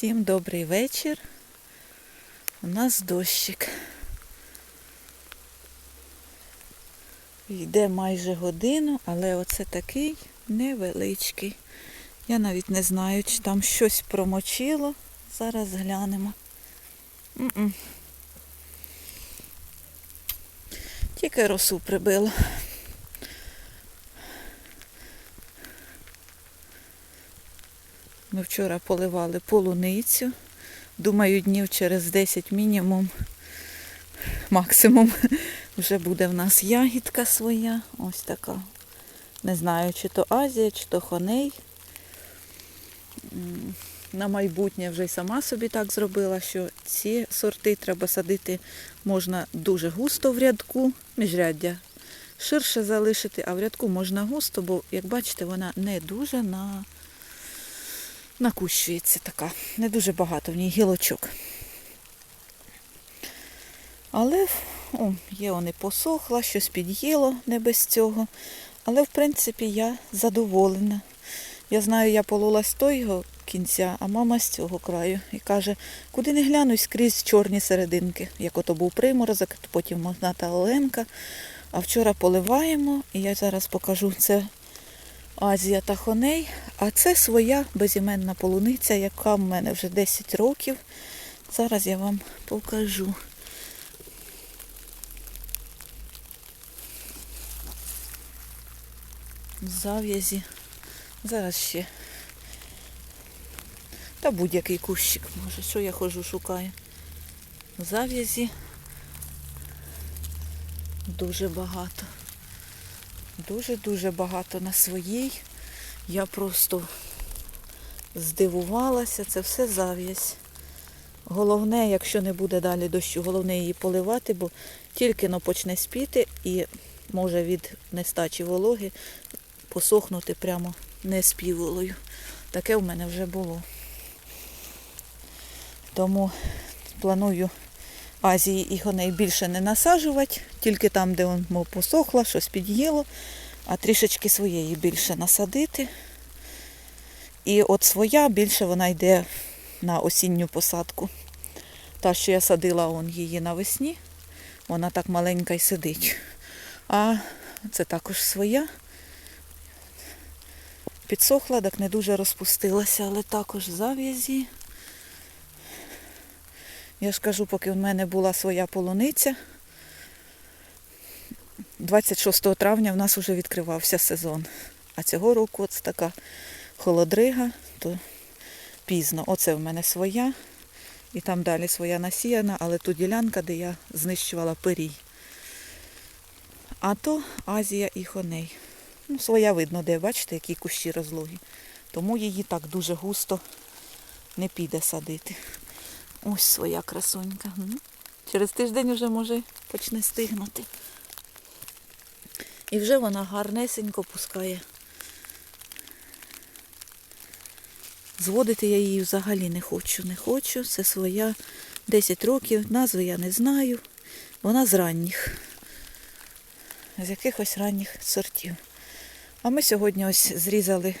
Всім добрий вечір. У нас дощик. Йде майже годину, але оце такий невеличкий. Я навіть не знаю, чи там щось промочило. Зараз глянемо. Тільки росу прибило. Ми вчора поливали полуницю. Думаю, днів через 10 мінімум, максимум, вже буде в нас ягідка своя. Ось така. Не знаю, чи то Азія, чи то Хоней. На майбутнє вже й сама собі так зробила, що ці сорти треба садити можна дуже густо в рядку, міжряддя ширше залишити, а в рядку можна густо, бо, як бачите, вона не дуже на накущується така. Не дуже багато в ній гілочок. Але о, є вони посохла, щось під'їло не без цього. Але в принципі я задоволена. Я знаю, я полола з того кінця, а мама з цього краю. І каже, куди не глянусь скрізь чорні серединки. Як ото був приморозок, потім магната Оленка. А вчора поливаємо, і я зараз покажу це Азія та Хоней. А це своя безіменна полуниця, яка в мене вже 10 років. Зараз я вам покажу. Зав'язі. Зараз ще. Та будь-який кущик може. Що я хожу, шукаю. Зав'язі дуже багато. Дуже-дуже багато на своїй. Я просто здивувалася, це все зав'язь. Головне, якщо не буде далі дощу, головне її поливати, бо тільки но почне спіти і може від нестачі вологи посохнути прямо неспіволою. Таке в мене вже було. Тому планую Азії і гоней більше не насаджувати, тільки там, де воно посохло, щось під'їло, а трішечки своєї більше насадити. І от своя більше вона йде на осінню посадку. Та, що я садила он її навесні, вона так маленька й сидить. А це також своя. Підсохла, так не дуже розпустилася, але також зав'язі. Я ж кажу, поки в мене була своя полуниця, 26 травня в нас вже відкривався сезон. А цього року це така холодрига, то пізно. Оце в мене своя. І там далі своя насіяна, але тут ділянка, де я знищувала пирій. А то Азія і Хоней. Ну, своя видно, де, бачите, які кущі розлогі. Тому її так дуже густо не піде садити. Ось своя красунька. Через тиждень вже може почне стигнути. І вже вона гарнесенько пускає. Зводити я її взагалі не хочу. Не хочу. Це своя 10 років. Назви я не знаю. Вона з ранніх. З якихось ранніх сортів. А ми сьогодні ось зрізали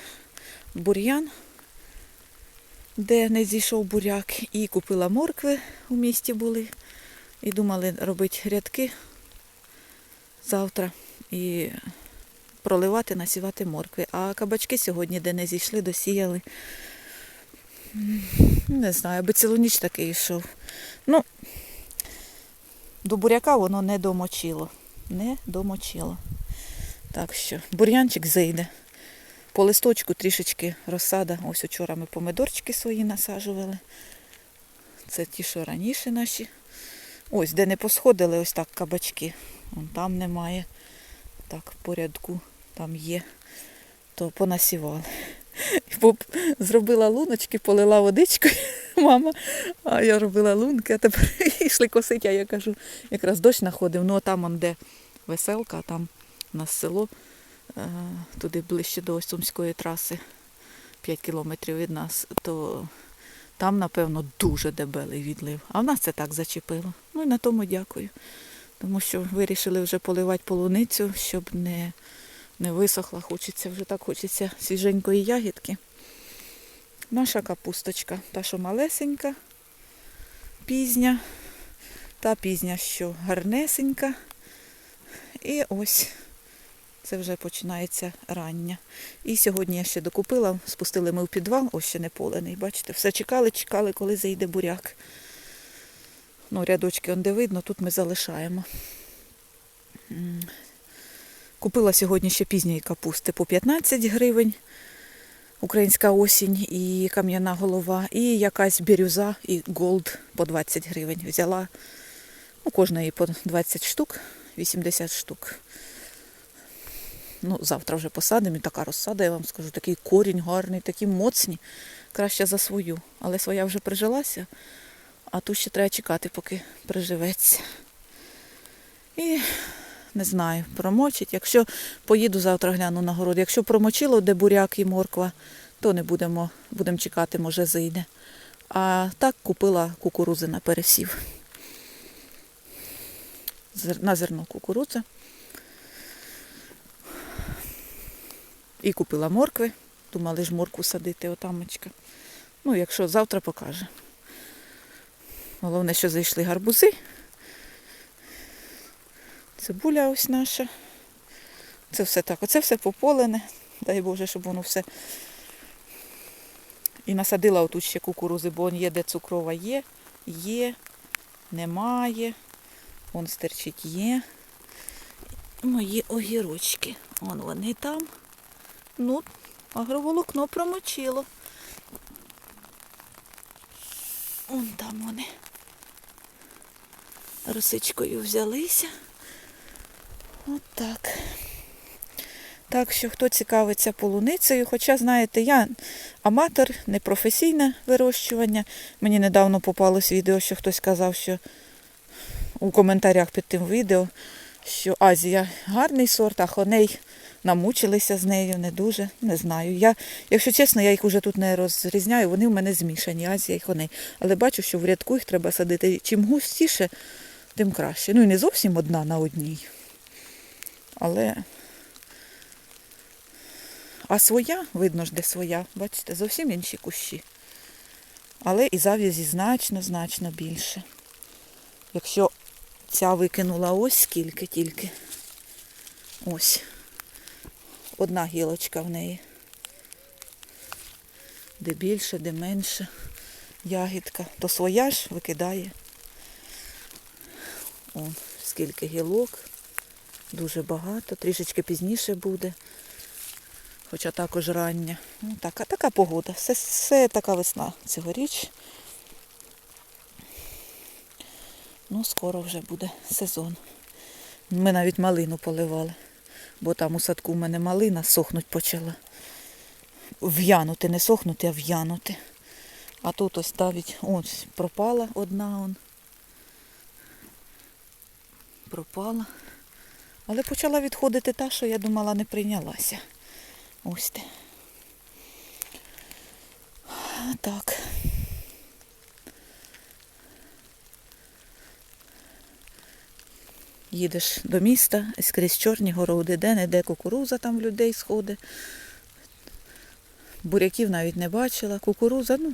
бур'ян, де не зійшов буряк, і купила моркви у місті були. І думали робити рядки завтра і проливати, насівати моркви. А кабачки сьогодні, де не зійшли, досіяли. Не знаю, аби цілу ніч такий йшов. Ну, до буряка воно не домочило. Не домочило. Так що бур'янчик зайде. По листочку трішечки розсада. Ось вчора ми помидорчики свої насаджували. Це ті, що раніше наші. Ось, де не посходили, ось так кабачки. Вон там немає. Так, по рядку там є. То понасівали. Зробила луночки, полила водичкою, мама. А я робила лунки, а тепер йшли косити, а я кажу, якраз дощ находив. Ну, а там де веселка, а там у нас село, туди ближче до Сумської траси, 5 кілометрів від нас, то там, напевно, дуже дебелий відлив. А в нас це так зачепило. Ну і на тому дякую. Тому що вирішили вже поливати полуницю, щоб не, не висохла. Хочеться вже так, хочеться свіженької ягідки. Наша капусточка, та що малесенька, пізня, та пізня, що гарнесенька. І ось це вже починається рання. І сьогодні я ще докупила, спустили ми в підвал, ось ще не полений. Бачите, все чекали, чекали, коли зайде буряк. Ну, рядочки он де видно, тут ми залишаємо. Купила сьогодні ще пізньої капусти по 15 гривень. Українська осінь і кам'яна голова, і якась бірюза і голд по 20 гривень. Взяла ну, кожної по 20 штук, 80 штук. Ну, завтра вже посадимо, і така розсада, я вам скажу, такий корінь гарний, такі моцні, краще за свою. Але своя вже прижилася, а ту ще треба чекати, поки приживеться. І не знаю, промочить. Якщо поїду завтра гляну на город. Якщо промочило, де буряк і морква, то не будемо, будемо чекати, може зайде. А так купила кукурузи на пересів. На зерно кукурудзи. І купила моркви. Думали ж моркву садити, отамочка. Ну, якщо завтра покаже. Головне, що зайшли гарбузи. Цибуля ось наша. Це все так. Оце все пополене. Дай Боже, щоб воно все. І насадила отут ще кукурузи, бо он є, де цукрова є, є, немає. Вон стерчить є. Мої огірочки. Вон вони там. Ну, агроволокно промочило. Вон там вони. Росичкою взялися. От так. Так що, хто цікавиться полуницею, хоча, знаєте, я аматор, непрофесійне вирощування. Мені недавно попалось відео, що хтось казав, що у коментарях під тим відео, що Азія гарний сорт, а хоней намучилися з нею, не дуже, не знаю. Я, якщо чесно, я їх уже тут не розрізняю, вони в мене змішані, Азія і хоней. Але бачу, що в рядку їх треба садити. Чим густіше, тим краще. Ну і не зовсім одна на одній. Але. А своя, видно ж, де своя, бачите, зовсім інші кущі. Але і зав'язі значно, значно більше. Якщо ця викинула ось скільки тільки. Ось. Одна гілочка в неї. Де більше, де менше ягідка. То своя ж викидає. О, скільки гілок. Дуже багато. Трішечки пізніше буде. Хоча також рання. Ну, така, така погода. Все, все така весна цьогоріч. Ну, скоро вже буде сезон. Ми навіть малину поливали, бо там у садку в мене малина сохнуть почала. В'янути, не сохнути, а в'янути. А тут ось навіть ось пропала одна он. Пропала. Але почала відходити та, що я думала, не прийнялася. Ось те. Так. Їдеш до міста, скрізь чорні городи, де не де кукуруза там в людей сходить. Буряків навіть не бачила. Кукуруза, ну,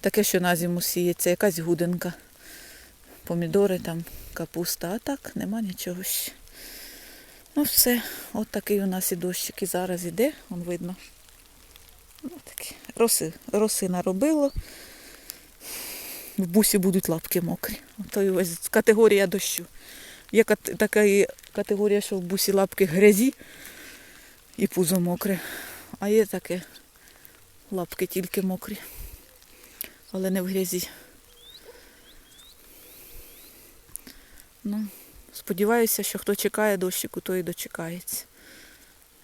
таке, що на зиму сіється, якась гуденка. Помідори там, капуста, а так нема нічого ще. Ну все, от такий у нас і дощик і зараз іде, он видно. Ну, такі. Роси, роси наробило. В бусі будуть лапки мокрі. Ото і ось категорія дощу. Є така категорія, що в бусі лапки грязі і пузо мокре. А є таке лапки тільки мокрі, але не в грязі. Ну, сподіваюся, що хто чекає дощику, той і дочекається.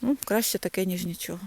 Ну, краще таке, ніж нічого.